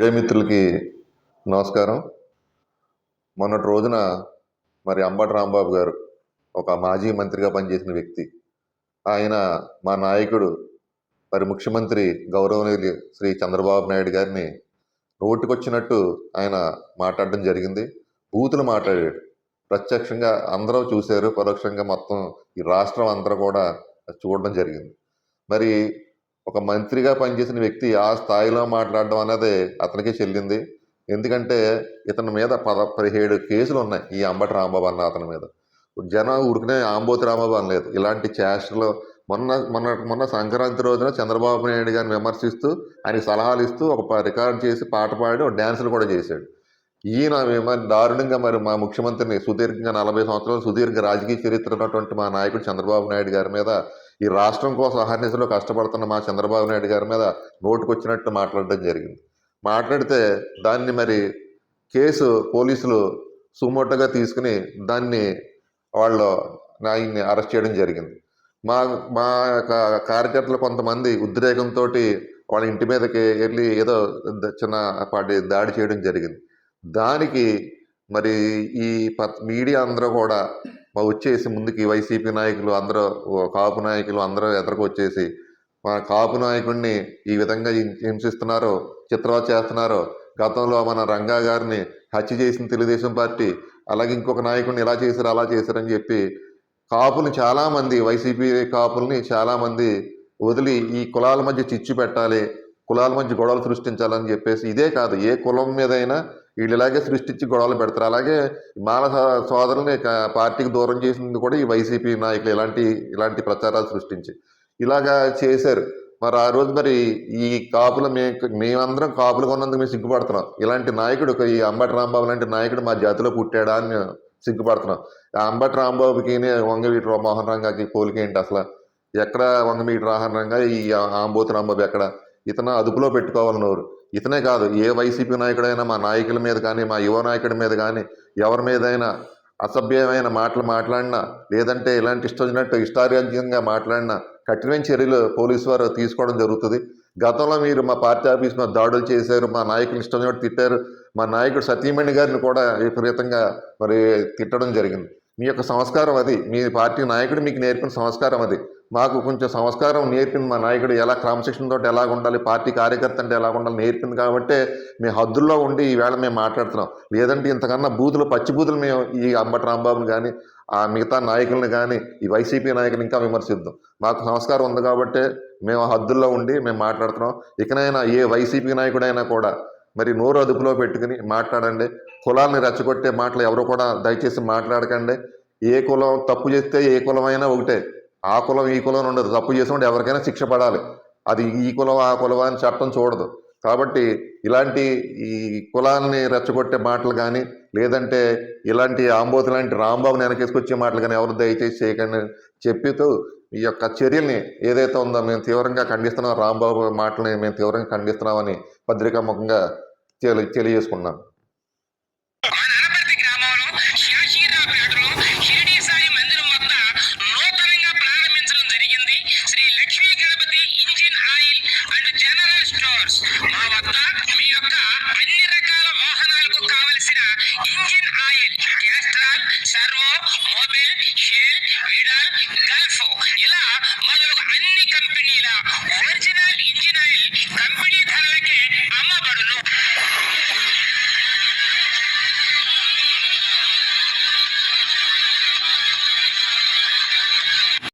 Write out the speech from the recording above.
Media నమస్కారం. మొన్నటి రోజున మరి అంబటి రాంబాబు గారు ఒక మాజీ మంత్రిగా పనిచేసిన వ్యక్తి. ఆయన మా నాయకుడు మరి ముఖ్యమంత్రి గౌరవనీయులు శ్రీ చంద్రబాబు నాయుడు గారిని నోటికొచ్చినట్టు ఆయన మాట్లాడడం జరిగింది. బూతులు మాట్లాడాడు. ప్రత్యక్షంగా అందరూ చూశారు. పరోక్షంగా మొత్తం ఈ రాష్ట్రం అందరూ కూడా చూడడం జరిగింది. మరి ఒక మంత్రిగా పనిచేసిన వ్యక్తి ఆ స్థాయిలో మాట్లాడడం అనేది అతనికి చెల్లింది. ఎందుకంటే ఇతని మీద పద పదిహేడు కేసులు ఉన్నాయి ఈ అంబటి రాంబాబు అన్న అతని మీద. జనం ఉరికినే ఆంబోతి రాంబాబు అనలేదు ఇలాంటి చేష్టలు మొన్న మొన్న మొన్న సంక్రాంతి రోజున చంద్రబాబు నాయుడు గారిని విమర్శిస్తూ ఆయనకి సలహాలు ఇస్తూ ఒక ప- రికార్డ్ చేసి పాట పాడి ఒక డ్యాన్సులు కూడా చేశాడు. ఈయన మరి దారుణంగా మరి మా ముఖ్యమంత్రిని సుదీర్ఘంగా నలభై సంవత్సరాలు సుదీర్ఘ రాజకీయ చరిత్ర ఉన్నటువంటి మా నాయకుడు చంద్రబాబు నాయుడు గారి మీద ఈ రాష్ట్రం కోసం అహర్నిశలో కష్టపడుతున్న మా చంద్రబాబు నాయుడు గారి మీద నోటుకొచ్చినట్టు మాట్లాడడం జరిగింది. మాట్లాడితే దాన్ని మరి కేసు పోలీసులు సుమోటగా తీసుకుని దాన్ని వాళ్ళు ఆయన్ని అరెస్ట్ చేయడం జరిగింది. మా మా యొక్క కార్యకర్తలు కొంతమంది ఉద్రేకంతో వాళ్ళ ఇంటి మీదకి వెళ్ళి ఏదో చిన్న పాటి దాడి చేయడం జరిగింది. దానికి మరి ఈ మీడియా అందరూ కూడా మా వచ్చేసి ముందుకి వైసీపీ నాయకులు అందరూ ఓ కాపు నాయకులు అందరూ ఎదురుకు వచ్చేసి మన కాపు నాయకుడిని ఈ విధంగా హింసిస్తున్నారో చిత్రవత చేస్తున్నారో గతంలో మన రంగా గారిని హత్య చేసిన తెలుగుదేశం పార్టీ అలాగే ఇంకొక నాయకుడిని ఇలా చేశారు అలా చేశారని చెప్పి కాపులు చాలామంది వైసీపీ కాపుల్ని చాలామంది వదిలి ఈ కులాల మధ్య చిచ్చు పెట్టాలి కులాల మధ్య గొడవలు సృష్టించాలని చెప్పేసి ఇదే కాదు ఏ కులం మీదైనా వీళ్ళు ఇలాగే సృష్టించి గొడవలు పెడతారు. అలాగే మాల సో- సోదరుల్ని పార్టీకి దూరం చేసింది కూడా ఈ వైసీపీ నాయకులు ఇలాంటి ఇలాంటి ప్రచారాలు సృష్టించి ఇలాగా చేశారు. మరి ఆ రోజు మరి ఈ కాపులు మే మేమందరం కాపులు కొన్నందుకు మేము సిగ్గుపడుతున్నాం. ఇలాంటి నాయకుడు ఒక ఈ అంబటి రాంబాబు లాంటి నాయకుడు మా జాతిలో పుట్టాడా అని మేము సిగ్గుపడుతున్నాం. ఆ అంబటి రాంబాబుకి వంగవీటి మోహన్ రంగాకి పోలికేంటి అసలు? ఎక్కడ వంగవీటి రాహన్ రంగా ఈ ఆంబోతి రాంబాబు ఎక్కడ? ఇతను అదుపులో పెట్టుకోవాలన్నవారు ఇతనే కాదు ఏ వైసీపీ నాయకుడైనా మా నాయకుల మీద కానీ మా యువ నాయకుడి మీద కానీ ఎవరి మీదైనా అసభ్యమైన మాటలు మాట్లాడినా లేదంటే ఇలాంటి ఇష్టం వచ్చినట్టు ఇష్టారాజ్యంగా మాట్లాడినా కఠినమైన చర్యలు పోలీసు వారు తీసుకోవడం జరుగుతుంది. గతంలో మీరు మా పార్టీ ఆఫీస్ మీద దాడులు చేశారు మా నాయకులు ఇష్టం తిట్టారు మా నాయకుడు సతీమణి గారిని కూడా విపరీతంగా మరి తిట్టడం జరిగింది. మీ యొక్క సంస్కారం అది. మీ పార్టీ నాయకుడు మీకు నేర్పిన సంస్కారం అది. మాకు కొంచెం సంస్కారం నేర్పింది మా నాయకుడు. ఎలా క్రమశిక్షణతో ఎలా ఉండాలి పార్టీ కార్యకర్త అంటే ఎలా ఉండాలి నేర్పింది కాబట్టి మీ హద్దుల్లో ఉండి ఈవేళ మేము మాట్లాడుతున్నాం. లేదంటే ఇంతకన్నా బూతులు పచ్చి బూతులు మేము ఈ అంబటి రాంబాబుని కానీ ఆ మిగతా నాయకుల్ని కానీ ఈ వైసీపీ నాయకులు ఇంకా విమర్శిద్దాం. మాకు సంస్కారం ఉంది కాబట్టి మేము ఆ హద్దుల్లో ఉండి మేము మాట్లాడుతున్నాం. ఇకనైనా ఏ వైసీపీ నాయకుడైనా కూడా మరి నోరు అదుపులో పెట్టుకుని మాట్లాడండి. కులాన్ని రెచ్చగొట్టే మాటలు ఎవరు కూడా దయచేసి మాట్లాడకండి. ఏ కులం తప్పు చేస్తే ఏ కులమైనా ఒకటే. ఆ కులం ఈ కులం ఉండదు. తప్పు చేసినప్పుడు ఎవరికైనా శిక్ష పడాలి. అది ఈ కులం ఆ కులం అని చట్టం చూడదు. కాబట్టి ఇలాంటి ఈ కులాన్ని రెచ్చగొట్టే మాటలు కానీ లేదంటే ఇలాంటి ఆంబోతి లాంటి రాంబాబుని వెనకేసుకొచ్చే మాటలు కానీ ఎవరు దయచేసి చేయకండి చెప్తూ ఈ యొక్క చర్యల్ని ఏదైతే ఉందో మేము తీవ్రంగా ఖండిస్తున్నాం రాంబాబు మాటలని మేము తీవ్రంగా ఖండిస్తున్నామని పత్రికాముఖంగా తెలి తెలియజేసుకున్నాం మా వద్ద మీ యొక్క అన్ని రకాల వాహనాలకు కావలసిన engine oil Castrol Servo Mobil Shell Vidal Gulf ఇలా